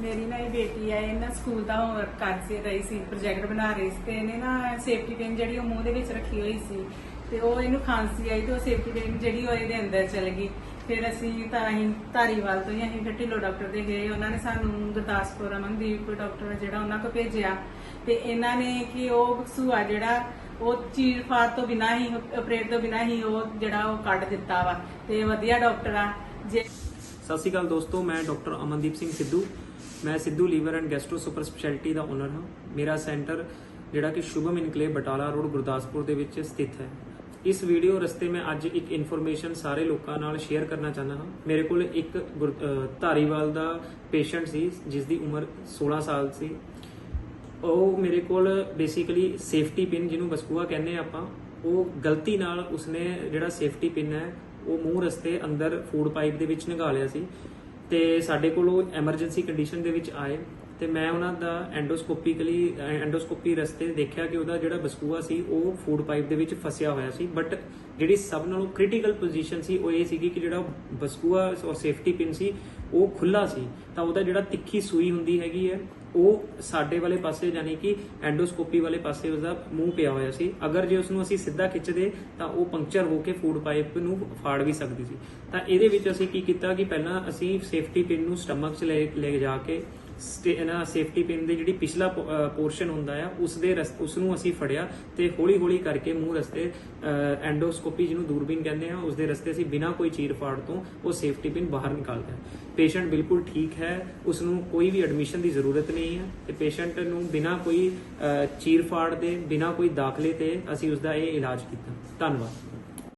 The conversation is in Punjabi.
ਮੇਰੀ ਨਾ ਇਹ ਬੇਟੀ ਹੈ ਇਹ ਨਾ ਸਕੂਲ ਦਾ ਹੋਮਵਰਕ ਕਰ ਸੀ, ਰਹੀ ਸੀ ਪ੍ਰੋਜੈਕਟ ਬਣਾ ਰਹੀ ਸੀ ਤੇ ਇਹਨੇ ਨਾ ਸੇਫਟੀ ਪਿਨ ਜਿਹੜੀ ਉਹ ਮੂੰਹ ਦੇ ਵਿੱਚ ਰੱਖੀ ਹੋਈ ਸੀ ਤੇ ਉਹ ਇਹਨੂੰ ਖਾਂਸੀ ਆਈ ਤੇ ਉਹ ਸੇਫਟੀ ਪਿਨ ਜਿਹੜੀ ਉਹ ਇਹਦੇ ਅੰਦਰ ਚਲ ਗਈ। ਫਿਰ ਅਸੀਂ ਤਾਂ ਅਸੀਂ ਧਾਰੀਵਾਲ ਤੋਂ ਹੀ ਅਸੀਂ ਫਿਰ ਢਿੱਲੋਂ ਡਾਕਟਰ ਦੇ ਗਏ, ਉਹਨਾਂ ਨੇ ਸਾਨੂੰ ਗੁਰਦਾਸਪੁਰ ਅਮਨਦੀਪ ਡਾਕਟਰ ਆ ਜਿਹੜਾ ਉਹਨਾਂ ਕੋਲ ਭੇਜਿਆ ਤੇ ਇਹਨਾਂ ਨੇ ਕਿ ਉਹ ਸੂਆ ਜਿਹੜਾ ਉਹ ਚੀਰ ਫਾੜ ਤੋਂ ਬਿਨਾਂ ਹੀ ਆਪਰੇਟ ਤੋਂ ਬਿਨਾਂ ਹੀ ਉਹ ਜਿਹੜਾ ਉਹ ਕੱਢ ਦਿੱਤਾ ਵਾ ਤੇ ਵਧੀਆ ਡਾਕਟਰ ਆ। ਜੇ ਸਤਿ ਸ਼੍ਰੀ ਅਕਾਲ ਦੋਸਤੋ, ਮੈਂ ਡਾਕਟਰ ਅਮਨਦੀਪ ਸਿੰਘ ਸਿੱਧੂ। ਮੈਂ Sidhu liver and gastro super speciality the owner ਹਾਂ। ਮੇਰਾ ਸੈਂਟਰ ਜਿਹੜਾ ਕਿ ਸ਼ੁਭਮ ਇਨਕਲੇ ਬਟਾਲਾ ਰੋਡ, ਗੁਰਦਾਸਪੁਰ ਦੇ ਵਿੱਚ ਸਥਿਤ ਹੈ। ਇਸ ਵੀਡੀਓ ਰਸਤੇ ਮੈਂ ਅੱਜ ਇੱਕ ਇਨਫੋਰਮੇਸ਼ਨ ਸਾਰੇ ਲੋਕਾਂ ਨਾਲ ਸ਼ੇਅਰ ਕਰਨਾ ਚਾਹੁੰਦਾ ਹਾਂ। ਮੇਰੇ ਕੋਲ ਇੱਕ ਗੁਰ- ਧਾਰੀਵਾਲ ਦਾ ਪੇਸ਼ੈਂਟ ਸੀ ਜਿਸ ਦੀ ਉਮਰ 16 ਸਾਲ ਸੀ। ਉਹ ਮੇਰੇ ਕੋਲ ਬੇਸਿਕਲੀ ਸੇਫਟੀ ਪਿਨ ਜਿਹਨੂੰ ਬਸਕੂਆ ਕਹਿੰਦੇ ਆ ਆਪਾਂ, ਉਹ ਗਲਤੀ ਨਾਲ ਉਸਨੇ ਜਿਹੜਾ ਸੇਫਟੀ ਪਿਨ ਹੈ, ਉਹ ਮੂੰਹ ਰਸਤੇ ਅੰਦਰ ਫੂਡ ਪਾਈਪ ਦੇ ਵਿੱਚ ਨਿਕਾਲ ਸੀ। ਤੇ ਸਾਡੇ ਕੋਲ ਉਹ ਐਮਰਜੈਂਸੀ ਕੰਡੀਸ਼ਨ ਦੇ ਵਿੱਚ ਆਏ। ਤੇ ਮੈਂ ਉਹਨਾਂ ਦਾ ਐਂਡੋਸਕੋਪਿਕਲੀ ਐਂਡੋਸਕੋਪੀ ਰਸਤੇ ਦੇਖਿਆ ਕਿ ਉਹਦਾ ਜਿਹੜਾ ਬਸਕੂਆ ਸੀ, ਉਹ ਫੂਡ ਪਾਈਪ ਦੇ ਵਿੱਚ ਫਸਿਆ ਹੋਇਆ ਸੀ। ਬਟ ਜਿਹੜੀ ਸਭ ਨਾਲੋਂ ਕ੍ਰਿਟੀਕਲ ਪੋਜੀਸ਼ਨ ਸੀ, ਉਹ ਇਹ ਸੀਗੀ ਕਿ ਜਿਹੜਾ ਬਸਕੂਆ ਔਰ ਸੇਫਟੀ ਪਿਨ ਸੀ, ਉਹ ਖੁੱਲਾ ਸੀ। ਤਾਂ ਉਹਦਾ ਜਿਹੜਾ ਤਿੱਖੀ ਸੂਈ ਹੁੰਦੀ ਹੈਗੀ ਹੈ, ਉਹ ਸਾਡੇ ਵਾਲੇ ਪਾਸੇ ਯਾਨੀ ਕਿ ਐਂਡੋਸਕੋਪੀ ਵਾਲੇ ਪਾਸੇ ਉਸਦਾ ਮੂੰਹ ਪਿਆ ਹੋਇਆ ਸੀ। ਅਗਰ ਜੇ ਉਸ ਨੂੰ ਅਸੀਂ ਸਿੱਧਾ ਖਿੱਚਦੇ ਤਾਂ ਉਹ ਪੰਕਚਰ ਹੋ ਕੇ ਫੂਡ ਪਾਈਪ ਨੂੰ ਫਾੜ ਵੀ ਸਕਦੀ ਸੀ। ਤਾਂ ਇਹਦੇ ਵਿੱਚ ਅਸੀਂ ਕੀ ਕੀਤਾ ਕਿ ਪਹਿਲਾਂ ਅਸੀਂ ਸੇਫਟੀ ਪਿਨ ਨੂੰ ਸਟਮਕ 'ਚ ਲੈ ਲੈ ਜਾ ਕੇ ਨਾ ਸੇਫਟੀ ਪਿਨ ਦੇ ਜਿਹੜੀ ਪਿਛਲਾ ਪੋਰਸ਼ਨ ਹੁੰਦਾ ਆ ਉਸ ਦੇ ਰਸ ਉਸ ਨੂੰ ਅਸੀਂ ਫੜਿਆ ਤੇ ਹੌਲੀ ਹੌਲੀ ਕਰਕੇ ਮੂੰਹ ਰਸਤੇ ਐਂਡੋਸਕੋਪੀ ਜਿਹਨੂੰ ਦੂਰਬੀਨ ਕਹਿੰਦੇ ਆ ਉਸ ਦੇ ਰਸਤੇ ਅਸੀਂ ਬਿਨਾਂ ਕੋਈ ਚੀਰ ਫਾੜ ਤੋਂ ਉਹ ਸੇਫਟੀ ਪਿਨ ਬਾਹਰ ਨਿਕਾਲਦੇ ਹਾਂ ਪੇਸ਼ੈਂਟ ਬਿਲਕੁਲ ਠੀਕ ਹੈ ਉਸ ਨੂੰ ਕੋਈ ਵੀ ਐਡਮਿਸ਼ਨ ਦੀ ਜ਼ਰੂਰਤ ਨਹੀਂ ਹੈ ਤੇ ਪੇਸ਼ੈਂਟ ਨੂੰ ਬਿਨਾਂ ਕੋਈ ਅਹ, ਚੀਰ ਫਾੜ ਦੇ ਬਿਨਾਂ ਕੋਈ ਦਾਖਲੇ ਤੇ ਅਸੀਂ ਉਸ ਦਾ ਇਹ ਇਲਾਜ ਕੀਤਾ। ਧੰਨਵਾਦ।